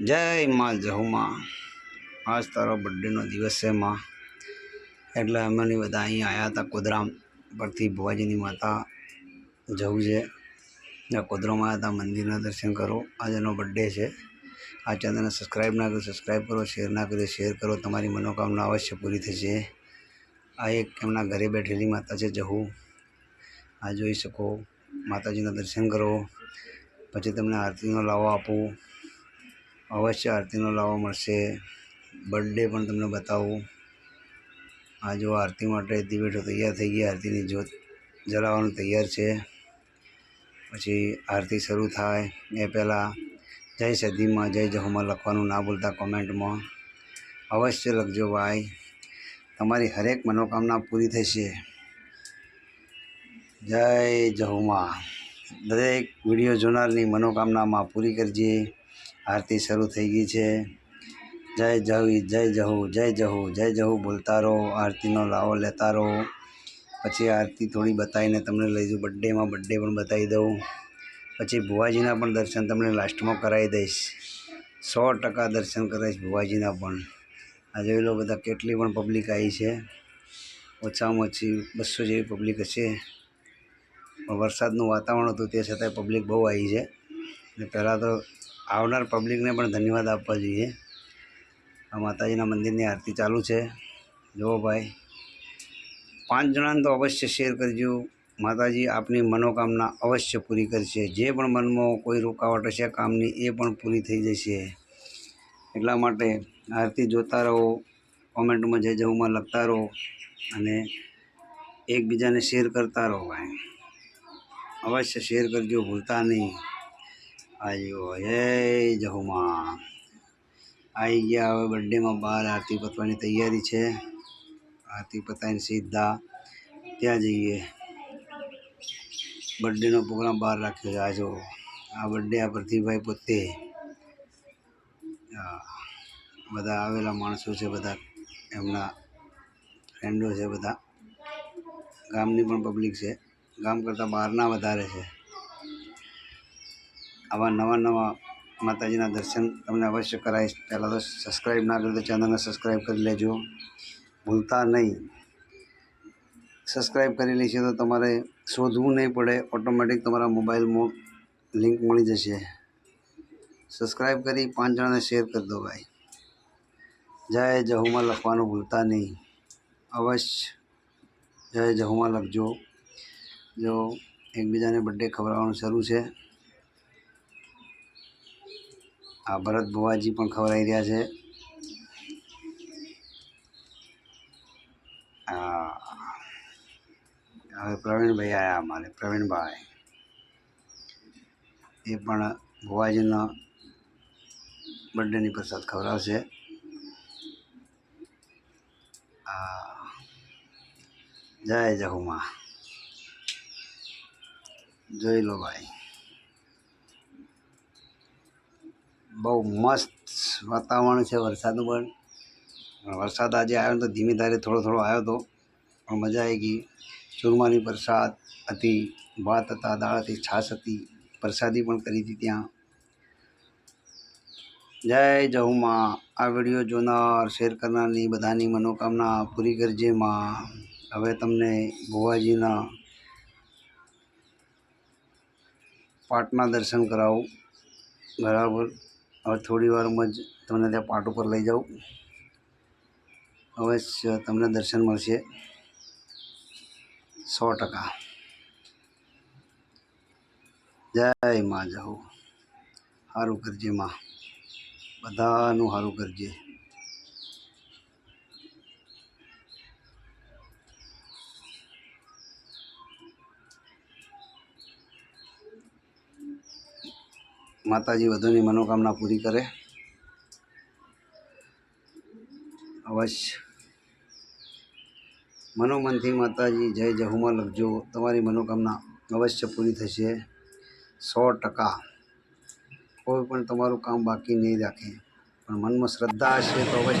જય માં જહુમાં આજ તારો બર્થડેનો દિવસ છે માં. એટલે અમે બધા અહીં આવ્યા હતા કોદરામ પરથી ભુવાજીની માતા જવું છે. કોદરામાં આવ્યા હતા મંદિરના દર્શન કરો. આજ એનો બર્થડે છે. આ ચેનલને સબસ્ક્રાઈબ ના કરો સબસ્ક્રાઈબ કરો શેર ના કરો શેર કરો. તમારી મનોકામના અવશ્ય પૂરી થશે. આ એક એમના ઘરે બેઠેલી માતા છે જહુ. આ જોઈ શકો. માતાજીના દર્શન કરો. પછી તમને આરતીનો લાવો આપું. અવશ્ય આરતીનો લાવો મળશે. બર્થડે પણ તમને બતાવું. આ જો આરતી માટે દિવેઠો તૈયાર થઈ ગયા. આરતીની જ્યોત જલાવવાનું તૈયાર છે. પછી આરતી શરૂ થાય. એ પહેલાં જય સદીમાં જય જહોમાં લખવાનું ના ભૂલતા કોમેન્ટમાં. અવશ્ય લખજો ભાઈ. તમારી હરેક મનોકામના પૂરી થશે. જય જહુમાં. દરેક વીડિયો જોનારની મનોકામનામાં પૂરી કરજે. આરતી શરૂ થઈ ગઈ છે. જય જહુ જય જહુ જય જહુ જય જહુ બોલતા રહો, આરતીનો લાવો લેતા રહો. પછી આરતી થોડી બતાવીને તમને લઈ જાઉં. બર્થડેમાં બર્થડે પણ બતાવી દઉં. પછી ભુવાજીના પણ દર્શન તમને લાસ્ટમાં કરાવી દઈશ. સો ટકા દર્શન કરાવીશ ભુવાજીના પણ. આ જોઈ લો બધા કેટલી પણ પબ્લિક આવી છે. ઓછામાં ઓછી બસો જેવી પબ્લિક હશે. વરસાદનું વાતાવરણ હતું તે છતાંય પબ્લિક બહુ આવી છે. અને પહેલાં તો આવનાર પબ્લિકને પણ ધન્યવાદ આપવા જોઈએ. આ માતાજીના મંદિરની આરતી ચાલુ છે. જુઓ ભાઈ, પાંચ જણાને તો અવશ્ય શેર કરજો. માતાજી આપની મનોકામના અવશ્ય પૂરી કરશે. જે પણ મનમાં કોઈ રૂકાવટ હશે, કામની એ પણ પૂરી થઈ જશે. એટલા માટે આરતી જોતા રહો, કોમેન્ટમાં જય જવુંમાં લખતા રહો અને એકબીજાને શેર કરતા રહો ભાઈ. અવશ્ય શેર કરજો, ભૂલતા નહીં. આયો જય જહુમા આવી ગયા હવે બર્થડેમાં બહાર આરતી પતવાની તૈયારી છે. આરતી પતાવીને સીધા ત્યાં જઈએ. બર્થડેનો પ્રોગ્રામ બહાર રાખ્યો છે. આ આ બર્થડે આ પ્રતિભાઈ પોતે. બધા આવેલા માણસો છે બધા, એમના ફ્રેન્ડો છે બધા. ગામની પણ પબ્લિક છે. ગામ કરતાં બહારના વધારે છે. આવા નવા નવા માતાજીના દર્શન તમને અવશ્ય કરાવીશ પહેલાં તો સબસ્ક્રાઈબ ના કરી તો ચેનલને સબસ્ક્રાઈબ કરી લેજો. ભૂલતા નહીં. સબસ્ક્રાઈબ કરી લેશે તો તમારે શોધવું નહીં પડે. ઓટોમેટિક તમારા મોબાઈલમાં લિંક મળી જશે. સબસ્ક્રાઈબ કરી પાંચ જણાને શેર કરી દો ભાઈ. જય જહુમાં લખવાનું ભૂલતા નહીં. અવશ્ય જય જહુમાં લખજો. જો એકબીજાને બર્થડે ખવડાવવાનું શરૂ છે. આ ભરત ભુવાજી પણ ખવડાવી રહ્યા છે. હવે પ્રવીણભાઈ આવ્યા અમારે, પ્રવીણભાઈ. એ પણ ભુવાજીનો બર્થડેની પ્રસાદ ખવડાવશે. જય જહુમા. જોઈ લો ભાઈ. બહુ મસ્ત વાતાવરણ છે વરસાદનું પણ. વરસાદ આજે આવ્યો તો ધીમી ધારે થોડો થોડો આવ્યો હતો પણ મજા આવી ગઈ. ચૂરમાની પ્રસાદ હતી, ભાત હતા, દાળ હતી, છાશ હતી, પ્રસાદી પણ કરી હતી ત્યાં. જય જહુમાં. આ વીડિયો જોનાર, શેર કરનારની બધાની મનોકામના પૂરી કરજે માં. હવે તમને ભુવાજીના પાટના દર્શન કરાવું. બરાબર? હવે થોડી વારમાં જ તમને ત્યાં પાટ ઉપર લઈ જાઉં. હવે તમને દર્શન મળશે. સો ટકા. જય માં જાઉં સારું કરજે માં. બધાનું સારું કરજે. માતાજી વધુની મનોકામના પૂરી કરે. અવશ્ય. મનોમનથી માતાજી, જય જહુમાં લખજો. તમારી મનોકામના અવશ્ય પૂરી થશે. સો ટકા. કોઈ પણ તમારું કામ બાકી નહીં રાખે. પણ મનમાં શ્રદ્ધા હશે તો અવશ્ય.